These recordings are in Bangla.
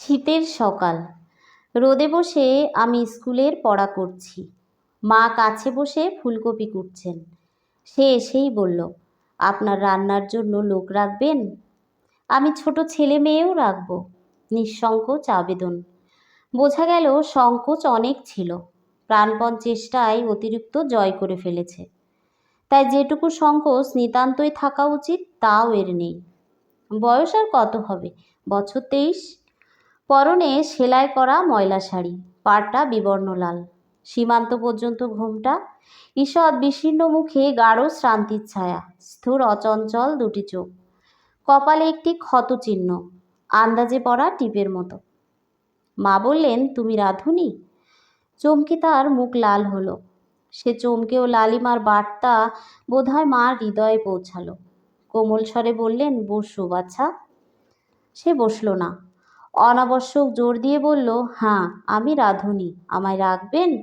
শীতের সকাল। রোদে বসে আমি স্কুলের পড়া করছি। মা কাছে বসে ফুলকপি কুটছেন। সে এসেই বলল, আপনার রান্নার জন্য লোক রাখবেন? আমি ছোট ছেলে মেয়েও রাখব। নিঃসংকোচ আবেদন। বোঝা গেল সংকোচ অনেক ছিল। প্রাণপণ চেষ্টায় অতিরিক্ত জয় করে ফেলেছে। তাই যেটুকু সংকোচ নিতান্তই থাকা উচিত, তাও এর নেই। বয়স আর কত হবে? বছর তেইশ? পরনে সেলাই করা ময়লা শাড়ি পাড়টা বিবর্ণ লাল সীমান্ত পর্যন্ত ঘোমটা, ঈষৎ বিশীর্ণ মুখে গাঢ় শ্রান্তির ছায়া, স্থূর অচঞ্চল দুটি চোখ। কপালে একটি ক্ষত চিহ্ন, আন্দাজে পড়া টিপের মতো। মা বললেন, তুমি রাঁধুনি? চমকে তার মুখ লাল হলো। সে চমকেও লালিমার বার্তা বোধহয় মার হৃদয়ে পৌঁছালো। কোমল স্বরে বললেন, বসো বাছা। সে বসল না। অনাবশ্যক জোর দিয়ে বলল হ্যাঁ আমি রাঁধুনি। আমায় রাখবেন?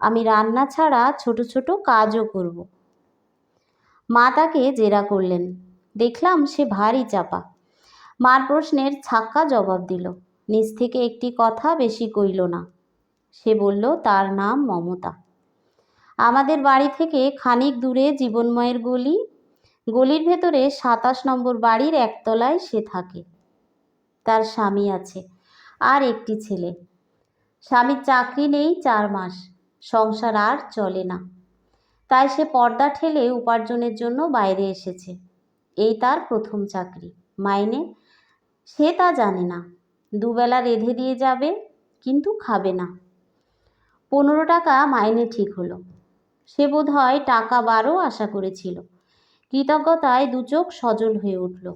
আমি রান্না ছাড়া ছোট ছোট কাজও করব। মা তাকে জেরা করলেন। দেখলাম সে ভারী চাপা। মার প্রশ্নের ছাক্কা জবাব দিল। নিজ থেকে একটি কথা বেশি কইল না। সে বলল, তার নাম মমতা। আমাদের বাড়ি থেকে খানিক দূরে জীবনময়ের গলি। গলির ভেতরে সাতাশ নম্বর বাড়ির একতলায় সে থাকে। তার স্বামী আছে আর একটি ছেলে। স্বামীর চাকরি নেই চার মাস, সংসার আর চলে না। তাই সে পর্দা ঠেলে উপার্জনের জন্য বাইরে এসেছে। এই তার প্রথম চাকরি। মাইনে? সে তা জানে না। দুবেলা রেঁধে দিয়ে যাবে, কিন্তু খাবে না। পনেরো টাকা মাইনে ঠিক হলো। সে বোধ হয় টাকা বারো আশা করেছিল। কৃতজ্ঞতায় দুচোখ সজল হয়ে উঠল।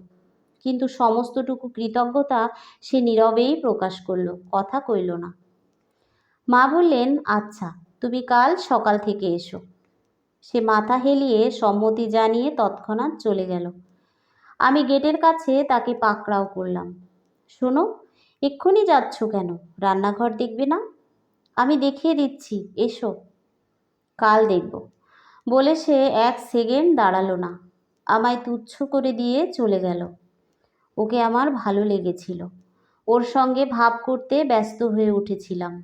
কিন্তু সমস্তটুকু কৃতজ্ঞতা সে নীরবেই প্রকাশ করল, কথা কইল না। মা বললেন আচ্ছা তুমি কাল সকাল থেকে এসো। সে মাথা হেলিয়ে সম্মতি জানিয়ে তৎক্ষণাৎ চলে গেল। আমি গেটের কাছে তাকে পাকড়াও করলাম। শোনো, এক্ষুনি যাচ্ছ কেন? রান্নাঘর দেখবে না? আমি দেখিয়ে দিচ্ছি, এসো। কাল দেখব। বলে সে এক সেকেন্ড দাঁড়াল না, আমায় তুচ্ছ করে দিয়ে চলে গেল। ওকে আমার ভালো লেগেছিল। ওর সঙ্গে ভাব করতে ব্যস্ত হয়ে উঠেছিলাম।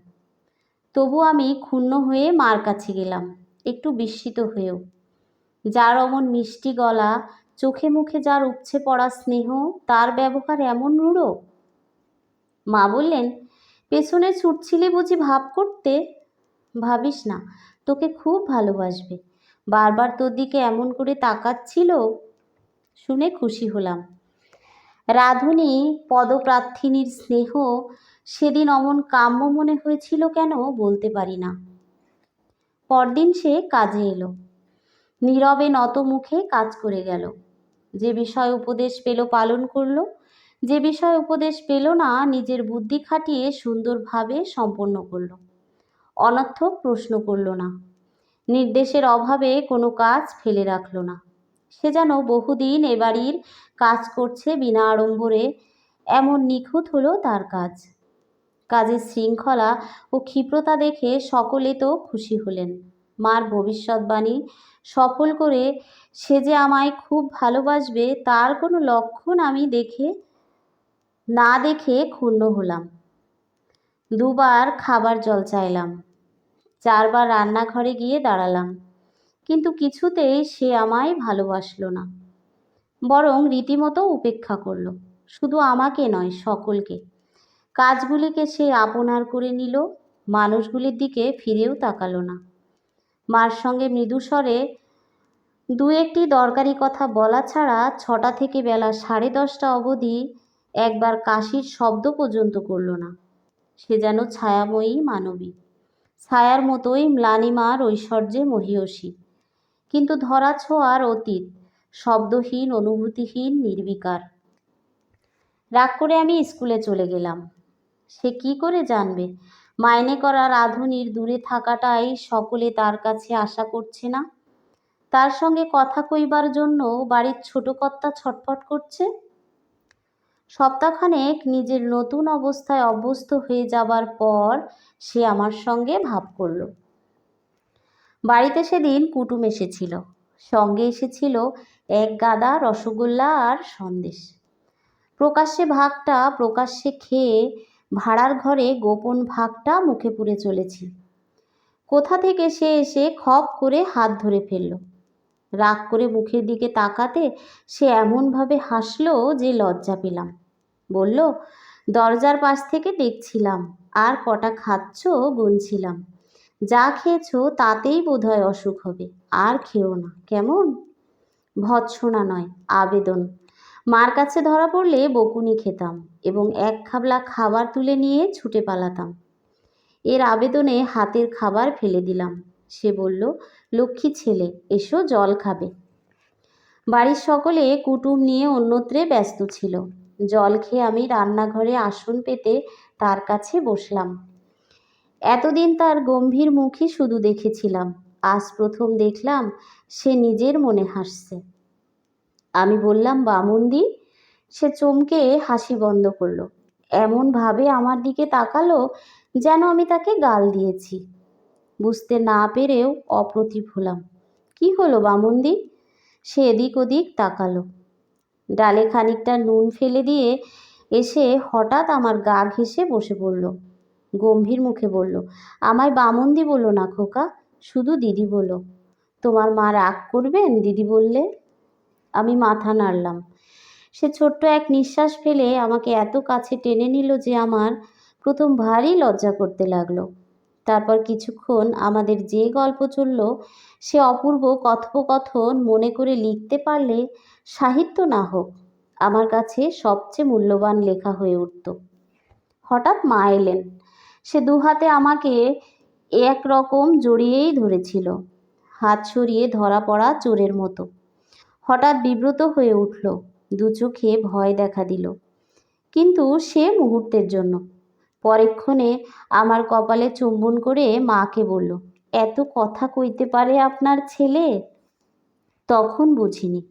তবু আমি ক্ষুণ্ণ হয়ে মার কাছে গেলাম, একটু বিস্মিত হয়েও। যার অমন মিষ্টি গলা, চোখে মুখে যার উপছে পড়া স্নেহ, তার ব্যবহার এমন রূঢ়? মা বললেন, পেছনে ছুটছিলে বুঝি ভাব করতে? ভাবিস না, তোকে খুব ভালোবাসবে। বারবার তোর দিকে এমন করে তাকাচ্ছিল, শুনে খুশি হলাম। রাধুনী পদপ্রার্থিনীর স্নেহ সেদিন অমন কাম্য মনে হয়েছিল কেন বলতে পারি না। পরদিন সে কাজে এলো। নীরবে নত মুখে কাজ করে গেল। যে বিষয় উপদেশ পেল পালন করল, যে বিষয় উপদেশ পেল না নিজের বুদ্ধি খাটিয়ে সুন্দরভাবে সম্পন্ন করল। অনর্থক প্রশ্ন করল না। নির্দেশের অভাবে কোনো কাজ ফেলে রাখল না। সে যেন বহুদিন এ বাড়ির কাজ করছে বিনা আড়ম্বরে। এমন নিখুঁত হলো তার কাজ। কাজের শৃঙ্খলা ও ক্ষিপ্রতা দেখে সকলে তো খুশি হলেন। মার ভবিষ্যৎবাণী সফল করে সে যে আমায় খুব ভালোবাসবে, তার কোনো লক্ষণ আমি দেখে, না দেখে ক্ষুণ্ণ হলাম। দুবার খাবার জল চাইলাম। চারবার রান্নাঘরে গিয়ে দাঁড়ালাম। কিন্তু কিছুতেই সে আমায় ভালোবাসলো না। বরং রীতিমতো উপেক্ষা করল। শুধু আমাকে নয়, সকলকে। কাজগুলিকে সে আপনার করে নিল, মানুষগুলির দিকে ফিরেও তাকালো না। মার সঙ্গে মৃদুস্বরে দু একটি দরকারি কথা বলা ছাড়া ছটা থেকে বেলা সাড়ে দশটা অবধি একবার কাশির শব্দ পর্যন্ত করল না। সে যেন ছায়াময়ী মানবী। ছায়ার মতোই ম্লানিমার ঐশ্বর্যে মহিয়সী। কিন্তু ধরা ছোঁয়ার অতীত, শব্দহীন, অনুভূতিহীন, নির্বিকার। রাগ করে আমি স্কুলে চলে গেলাম। সে কি করে জানবে? মাইনে করা রাঁধুনির দূরে থাকাটাই সকলে তার কাছে আশা করছে না? তার সঙ্গে কথা কইবার জন্য বাড়ির ছোট কর্তা ছটফট করছে? সপ্তাহখানেক নিজের নতুন অবস্থায় অভ্যস্ত হয়ে যাবার পর সে আমার সঙ্গে ভাব করল। বাড়িতে সেদিন কুটুম এসেছিল। সঙ্গে এসেছিল এক গাদা রসগোল্লা আর সন্দেশ। প্রকাশ্যে ভাগটা প্রকাশ্যে খেয়ে ভাড়ার ঘরে গোপন ভাগটা মুখে পুরে চলেছি। কোথা থেকে সে এসে খপ করে হাত ধরে ফেলল। রাগ করে মুখের দিকে তাকাতে সে এমনভাবে হাসলো যে লজ্জা পেলাম। বলল, দরজার পাশ থেকে দেখছিলাম, আর কটা খাচ্ছ গুনছিলাম। যা খেয়েছো তাতেই বোধহয় অসুখ হবে। আর খেও না, কেমন? ভৎসনা নয়, আবেদন। মার কাছে ধরা পড়লে বকুনি খেতাম এবং এক খাবলা খাবার তুলে নিয়ে ছুটে পালাতাম। এর আবেদনে হাতের খাবার ফেলে দিলাম। সে বলল, লক্ষ্মী ছেলে, এসো জল খাবে। বাড়ির সকলে কুটুম নিয়ে অন্যত্রে ব্যস্ত ছিল। জল খেয়ে আমি রান্নাঘরে আসন পেতে তার কাছে বসলাম। এতদিন তার গম্ভীর মুখই শুধু দেখেছিলাম। আজ প্রথম দেখলাম সে নিজের মনে হাসছে। আমি বললাম, বামুন্দি। সে চমকে হাসি বন্ধ করল। এমনভাবে আমার দিকে তাকালো যেন আমি তাকে গাল দিয়েছি। বুঝতে না পেরেও অপ্রতিভ হলাম। কি হলো বামুন্দি? সে এদিক ওদিক তাকালো। ডালে খানিকটা নুন ফেলে দিয়ে এসে হঠাৎ আমার গা ঘেঁষে বসে পড়ল। গম্ভীর মুখে বলল, আমায় বামন্দি বলো না খোকা, শুধু দিদি বলো। তোমার মা রাগ করবেন? দিদি বললে, আমি মাথা নাড়লাম। সে ছোট্ট এক নিঃশ্বাস ফেলে আমাকে এত কাছে টেনে নিল যে আমার প্রথম ভারী লজ্জা করতে লাগল। তারপর কিছুক্ষণ আমাদের যে গল্প চলল, সে অপূর্ব কথোপকথন মনে করে লিখতে পারলে সাহিত্য না হোক, আমার কাছে সবচেয়ে মূল্যবান লেখা হয়ে উঠত। হঠাৎ মা এলেন। সে দুহাতে আমাকে এক রকম জড়িয়েই ধরেছিল। হাত সরিয়ে ধরা পড়া চোরের মতো। হঠাৎ বিব্রত হয়ে উঠল। দু চোখে ভয় দেখা দিল। কিন্তু সে মুহূর্তের জন্য। পরেক্ষণে আমার কপালে চুম্বন করে মাকে বলল, এত কথা কইতে পারে আপনার ছেলে? তখন বুঝিনি।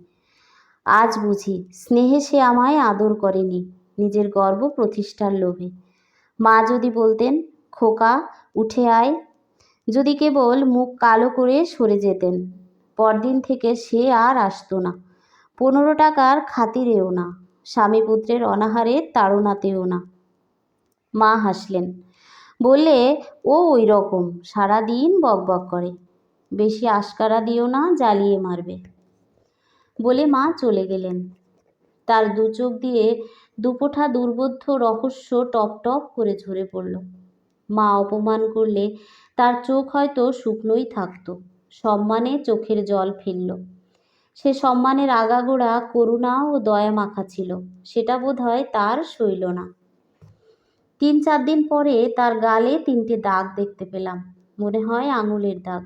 আজ বুঝি, স্নেহে সে আমায় আদর করেনি, নিজের গর্ব প্রতিষ্ঠার লোভে। মা যদি বলতেন, খোকা, উঠে আয়। যদি কেবল মুখ কালো করে সরে যেতেন। পরদিন থেকে সে আর আসতো না। পনেরো টাকার খাতিরেও না। স্বামী পুত্রের অনাহারে তাড়নাতেও না। মা হাসলেন। বললে, ও ওই রকম, সারাদিন বকবক করে। বেশি আশকারা দিও না, জ্বালিয়ে মারবে। বলে মা চলে গেলেন। তার দু চোখ দিয়ে দুপোঠা দুর্বোধ্য রহস্য টপ টপ করে ঝরে পড়ল। মা অপমান করলে তার চোখ হয়তো শুকনোই থাকতো। সম্মানে চোখের জল ফেলল। সে সম্মানের আগাগোড়া, করুণা ও দয়া মাখা ছিল। সেটা বোধ হয় তার সইল না। তিন চার দিন পরে তার গালে তিনটে দাগ দেখতে পেলাম। মনে হয় আঙুলের দাগ।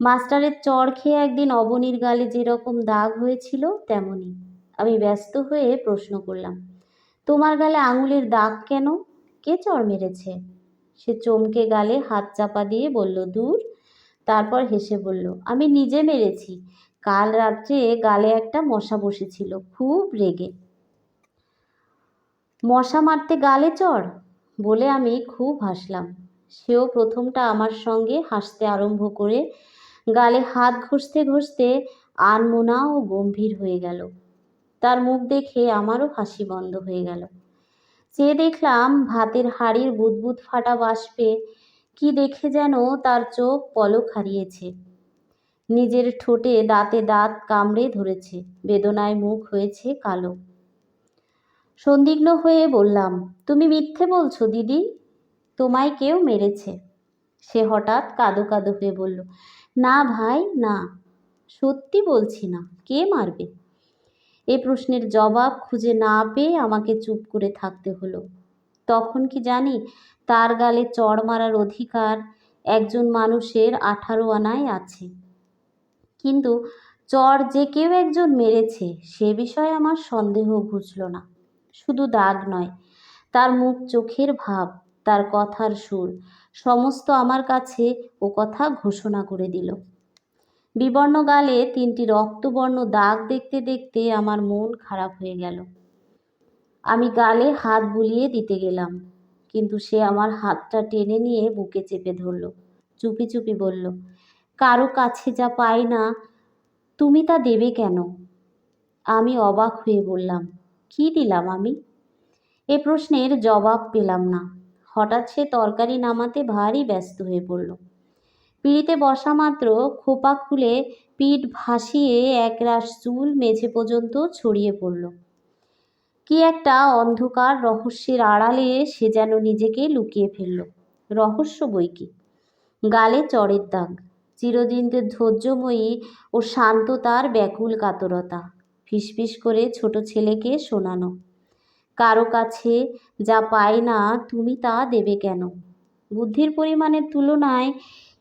মাস্টারের চড় খেয়ে একদিন অবনীর গালে যেরকম দাগ হয়েছিল তেমনই আমি ব্যস্ত হয়ে প্রশ্ন করলাম তোমার গালে আঙুলের দাগ কেন? কে চড় মেরেছে? সে চমকে গালে হাত চাপা দিয়ে বলল, দূর। তারপর হেসে বলল, আমি নিজে মেরেছি। কাল রাত্রে গালে একটা মশা বসেছিল, খুব রেগে। মশা মারতে গালে চড়? বলে আমি খুব হাসলাম। সেও প্রথমটা আমার সঙ্গে হাসতে আরম্ভ করে গালে হাত ঘষতে ঘষতে আনমোনা ও গম্ভীর হয়ে গেল। মুখ দেখে আমারও হাসি বন্ধ হয়ে গেল। চেয়ে দেখলাম ভাতের হাড়ির বুদবুদ ফাটা বাষ্পে কি দেখে যেন তার চোখ পলক হারিয়েছে। নিজের ঠোঁটে দাঁতে দাঁত কামড়ে ধরেছে, বেদনায় মুখ হয়েছে কালো। সন্দিগ্ন হয়ে বললাম, তুমি মিথ্যে বলছো দিদি, তোমায় কেউ মেরেছে। সে হঠাৎ কাদো কাদো হয়ে বলল, না ভাই, না, সত্যি বলছি না, কে মারবে? এ প্রশ্নের জবাব খুঁজে না পেয়ে আমাকে চুপ করে থাকতে হলো। তখন কি জানি তার গালে চড় মারার অধিকার একজন মানুষের আঠারো আনায় আছে। কিন্তু চর যে কেউ একজন মেরেছে সে বিষয়ে আমার সন্দেহ ঘুচল না। শুধু দাগ নয়, তার মুখ, চোখের ভাব, তার কথার সুর, সমস্ত আমার কাছে ও কথা ঘোষণা করে দিল। বিবর্ণ গালে তিনটি রক্তবর্ণ দাগ দেখতে দেখতে আমার মন খারাপ হয়ে গেল। আমি গালে হাত বুলিয়ে দিতে গেলাম, কিন্তু সে আমার হাতটা টেনে নিয়ে বুকে চেপে ধরল। চুপি চুপি বলল, কারও কাছে যা পাই না, তুমি তা দেবে কেন? আমি অবাক হয়ে বললাম, কি দিলাম আমি? এ প্রশ্নের জবাব পেলাম না। হঠাৎ সে তরকারি নামাতে ভারী ব্যস্ত হয়ে পড়ল। পিঁড়িতে বসা মাত্র খোপা খুলে পিঠ ভাসিয়ে একরাশ চুল মেঝে পর্যন্ত ছড়িয়ে পড়ল। কি একটা অন্ধকার রহস্যের আড়ালে সে যেন নিজেকে লুকিয়ে ফেলল। রহস্য বই কি? গালে চড়ের দাগ চিরদিনদের ধৈর্যময়ী ও শান্ততার ব্যাকুল কাতরতা, ফিসফিস করে ছোট ছেলেকে শোনানো। কারও কাছে যা পায় না তুমি তা দেবে কেন? বুদ্ধির পরিমাণের তুলনায়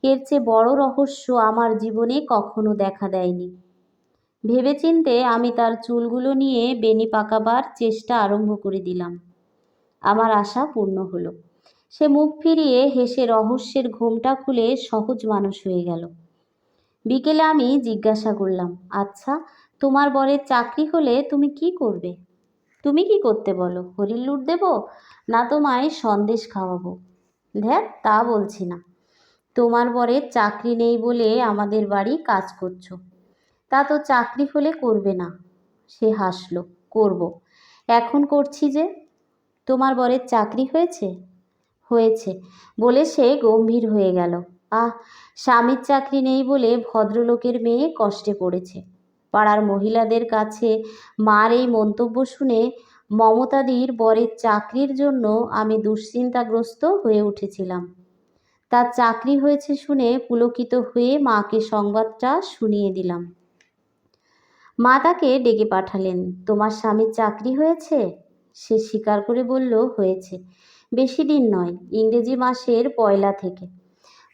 এর চেয়ে বড় রহস্য আমার জীবনে কখনো দেখা দেয়নি। ভেবেচিন্তে আমি তার চুলগুলো নিয়ে বেনি পাকাবার চেষ্টা আরম্ভ করে দিলাম। আমার আশা পূর্ণ হলো। সে মুখ ফিরিয়ে হেসে রহস্যের ঘোমটা খুলে সহজ মানুষ হয়ে গেল। বিকেলে আমি জিজ্ঞাসা করলাম আচ্ছা তোমার বরের চাকরি হলে তুমি কি করবে? তুমি কি করতে বলো? হরির লুট দেবো? না তোমায় সন্দেশ খাওয়াবো? ধ্যাত তা বলছি না। তোমার বরের চাকরি নেই বলে আমাদের বাড়ি কাজ করছ। তা তো চাকরি হলে করবে না। সে হাসলো, করব। এখন করছি যে, তোমার বরের চাকরি হয়েছে? হয়েছে বলে সে গম্ভীর হয়ে গেল। আহ, স্বামীর চাকরি নেই বলে ভদ্রলোকের মেয়ে কষ্টে পড়েছে। পাড়ার মহিলাদের কাছে মার এই মন্তব্য শুনে মমতাদির বরের চাকরির জন্য আমি দুশ্চিন্তাগ্রস্ত হয়ে উঠেছিলাম। তার চাকরি হয়েছে শুনে পুলকিত হয়ে মাকে সংবাদটা শুনিয়ে দিলাম। মা তাকে ডেকে পাঠালেন, তোমার স্বামীর চাকরি হয়েছে? সে স্বীকার করে বলল, হয়েছে। বেশি দিন নয়, ইংরেজি মাসের পয়লা থেকে।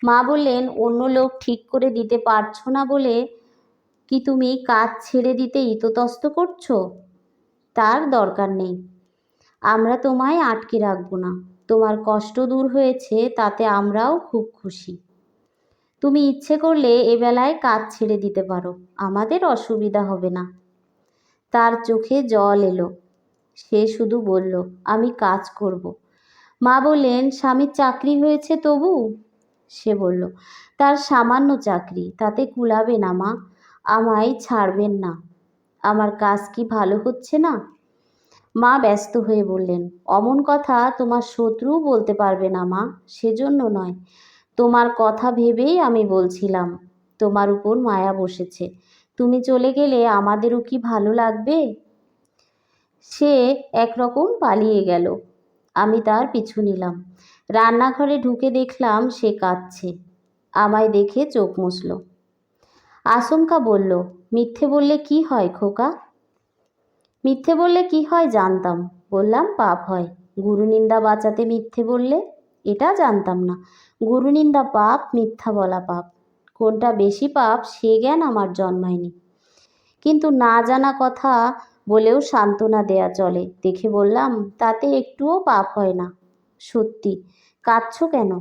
মা বললেন, অন্য লোক ঠিক করে দিতে পারছ না বলে কি তুমি কাজ ছেড়ে দিতে ইতস্তত করছ? তার দরকার নেই। আমরা তোমায় আটকে রাখব না। তোমার কষ্ট দূর হয়েছে, তাতে আমরাও খুব খুশি। তুমি ইচ্ছে করলে এবেলায় কাজ ছেড়ে দিতে পারো, আমাদের অসুবিধা হবে না। তার চোখে জল এলো। সে শুধু বলল, আমি কাজ করব। মা বললেন স্বামীর চাকরি হয়েছে তবু? সে বলল, তার সামান্য চাকরি, তাতে কুলাবে না মা, আমায় ছাড়বেন না। আমার কাজ কি ভালো হচ্ছে না? মা ব্যস্ত হয়ে বললেন, অমন কথা তোমার শত্রু বলতে পারবে না মা, সেজন্য নয়। তোমার কথা ভেবেই আমি বলছিলাম, তোমার উপর মায়া বসেছে। তুমি চলে গেলে আমাদেরও কি ভালো লাগবে? সে একরকম পালিয়ে গেল। আমি তার পিছু নিলাম। রান্নাঘরে ঢুকে দেখলাম সে কাঁদছে। আমায় দেখে চোখ মুছল। আশঙ্কা বলল, মিথ্যে বললে কি হয় খোকা? মিথ্যে বললে কি হয় জানতাম। বললাম, পাপ হয়। গুরুনিন্দা বাঁচাতে মিথ্যে বললে? এটা জানতাম না। গুরুনিন্দা পাপ, মিথ্যা বলা পাপ। কোনটা বেশি পাপ, সে জ্ঞান আমার জন্মায়নি। কিন্তু না জানা কথা বলেও সান্ত্বনা দেয়া চলে। দেখে বললাম, তাতে একটুও পাপ হয় না। সত্যি, কাঁদছ কেন?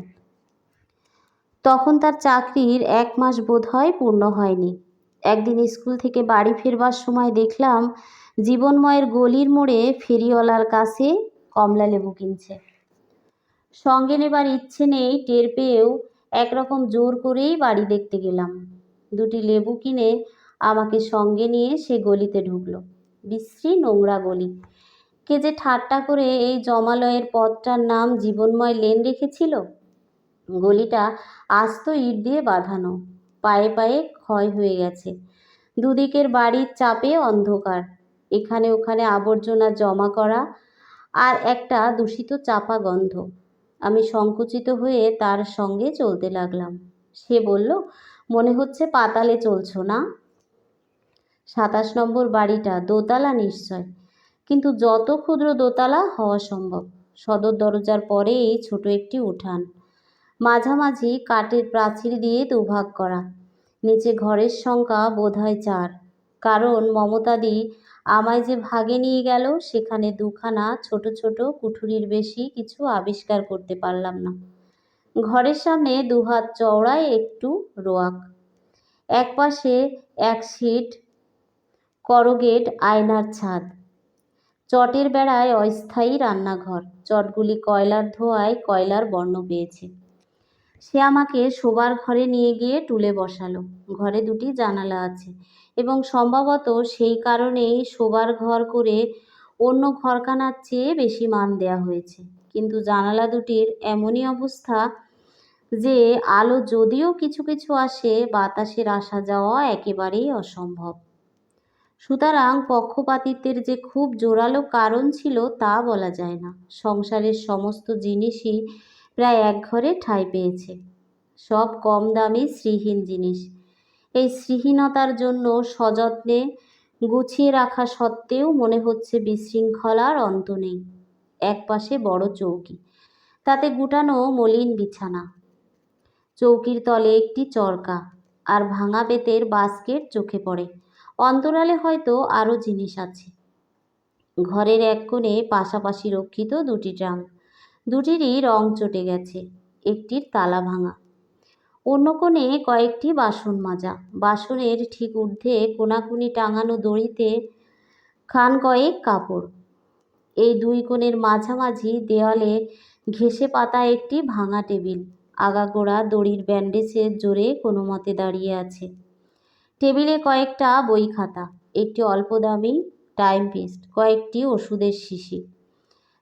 তখন তার চাকরির এক মাস বোধ হয় পূর্ণ হয়নি। একদিন স্কুল থেকে বাড়ি ফেরবার সময় দেখলাম জীবনময়ের গলির মোড়ে ফেরিওয়ালার কাছে কমলা লেবু কিনছে। সঙ্গে নেবার ইচ্ছে নেই টের পেয়েও একরকম জোর করেই বাড়ি দেখতে গেলাম। দুটি লেবু কিনে আমাকে সঙ্গে নিয়ে সে গলিতে ঢুকলো। বিশ্রী নোংরা গলি। কে যে ঠাট্টা করে এই জমালয়ের পথটার নাম জীবনময় লেন রেখেছিল? গলিটা আস্ত ইট দিয়ে বাঁধানো। পায়ে পায়ে ক্ষয় হয়ে গেছে। দুদিকের বাড়ির চাপে অন্ধকার। এখানে ওখানে আবর্জনা জমা করা আর একটা দূষিত চাপা গন্ধ। আমি সংকুচিত হয়ে তার সঙ্গে চলতে লাগলাম। সে বলল, মনে হচ্ছে পাতালে চলছো না? সাতাশ নম্বর বাড়িটা, দোতলা নিশ্চয়। কিন্তু যত ক্ষুদ্র দোতলা হওয়া সম্ভব। সদর দরজার পরেই ছোট একটি উঠান। মাঝামাঝি কাঠের প্রাচীর দিয়ে দুভাগ করা। নিচে ঘরের সংখ্যা বোধহয় চার। কারণ মমতাদি আমায় যে ভাগে নিয়ে গেল, সেখানে দুখানা ছোট ছোট কুঠুরির বেশি কিছু আবিষ্কার করতে পারলাম না। ঘরের সামনে দুহাত চওড়ায় একটু রোয়াক। এক পাশে এক সিট করগেট আয়নার ছাদ। চটের বেড়ায় অস্থায়ী রান্নাঘর। চটগুলি কয়লার ধোয়ায় কয়লার বর্ণ পেয়েছে। সে আমাকে শোবার ঘরে নিয়ে গিয়ে টুলে বসালো। ঘরে দুটি জানালা আছে। এবং সম্ভবত সেই কারণেই শোবার ঘর করে অন্য ঘরখানার চেয়ে বেশি মান দেয়া হয়েছে। কিন্তু জানালা দুটির এমনই অবস্থা যে আলো যদিও কিছু কিছু আসে, বাতাসের আসা যাওয়া একেবারেই অসম্ভব। সুতরাং পক্ষপাতিত্বের যে খুব জোরালো কারণ ছিল তা বলা যায় না। সংসারের সমস্ত জিনিসই প্রায় একঘরে ঠাঁই পেয়েছে। সব কম দামি শ্রীহীন জিনিস। এই শ্রীহীনতার জন্য সযত্নে গুছিয়ে রাখা সত্ত্বেও মনে হচ্ছে বিশৃঙ্খলার অন্ত নেই। একপাশে বড় চৌকি, তাতে গুটানো মলিন বিছানা। চৌকির তলে একটি চরকা আর ভাঙা বেতের বাস্কেট চোখে পড়ে। অন্তরালে হয়তো আরও জিনিস আছে। ঘরের এক কোণে পাশাপাশি রক্ষিত দুটি ড্রাম দুটিরই রং চটে গেছে। একটির তালা ভাঙা। অন্য কোণে কয়েকটি বাসন মাজা। বাসনের ঠিক ঊর্ধ্বে কোনাকুনি টাঙানো দড়িতে খান কয়েক কাপড়। এই দুই কোণের মাঝামাঝি দেওয়ালে ঘেঁষে পাতা একটি ভাঙা টেবিল। আগাগোড়া দড়ির ব্যান্ডেজের জোরে কোনো মতে দাঁড়িয়ে আছে। টেবিলে কয়েকটা বই খাতা, একটি অল্প দামি টাইম পিস্ট, কয়েকটি ওষুধের শিশি,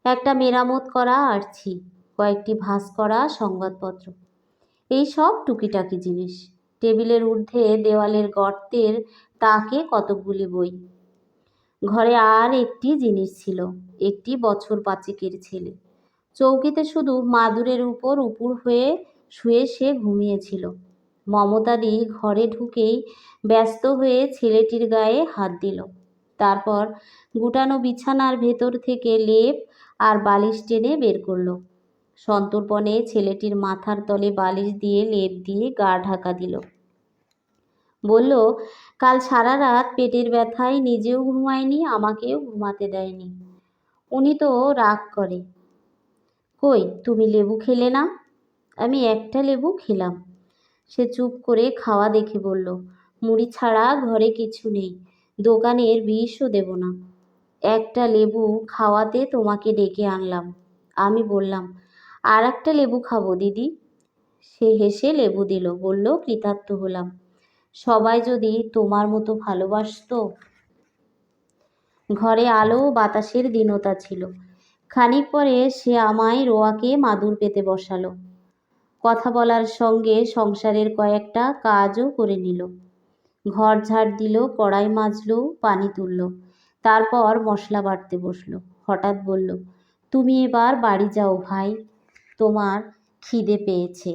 একটা মেরামত করা আরছি, কয়েকটি ভাঁজ করা সংবাদপত্র। এই সব টুকিটাকি জিনিস। টেবিলের ঊর্ধ্বে দেওয়ালের গর্তের তাকে কতকগুলি বই। ঘরে আর একটি জিনিস ছিল, একটি বছর পাঁচেকের ছেলে। চৌকিতে শুধু মাদুরের উপর উপুর হয়ে শুয়ে সে ঘুমিয়েছিল। মমতাদি ঘরে ঢুকেই ব্যস্ত হয়ে ছেলেটির গায়ে হাত দিল। তারপর গুটানো বিছানার ভেতর থেকে লেপ আর বালিশ টেনে বের করল। সন্তর্পণে ছেলেটির মাথার তলে বালিশ দিয়ে লেপ দিয়ে গা ঢাকা দিল। বলল, কাল সারা রাত পেটের ব্যথায় নিজেও ঘুমায়নি, আমাকেও ঘুমাতে দেয়নি। উনি তো রাগ করে। কই, তুমি লেবু খেলে না? আমি একটা লেবু খেলাম। সে চুপ করে খাওয়া দেখে বলল, মুড়ি ছাড়া ঘরে কিছু নেই, দোকানের বিষও দেব না। একটা লেবু খাওয়াতে তোমাকে ডেকে আনলাম। আমি বললাম আর একটা লেবু খাব, দিদি। সে হেসে লেবু দিল, বলল, কৃতার্থ হলাম। সবাই যদি তোমার মতো ভালোবাসতো। ঘরে আলো বাতাসের দীনতা ছিল। খানিক পরে সে আমায় রোয়াকে মাদুর পেতে বসালো। কথা বলার সঙ্গে সংসারের কয়েকটা কাজও করে নিল। ঘর ঝাড় দিল, কড়াই মাজলো, পানি তুলল। তারপর মশলা বাটতে বসল। হঠাৎ বলল, তুমি এবার বাড়ি যাও ভাই। তোমার খিদে পেয়েছে।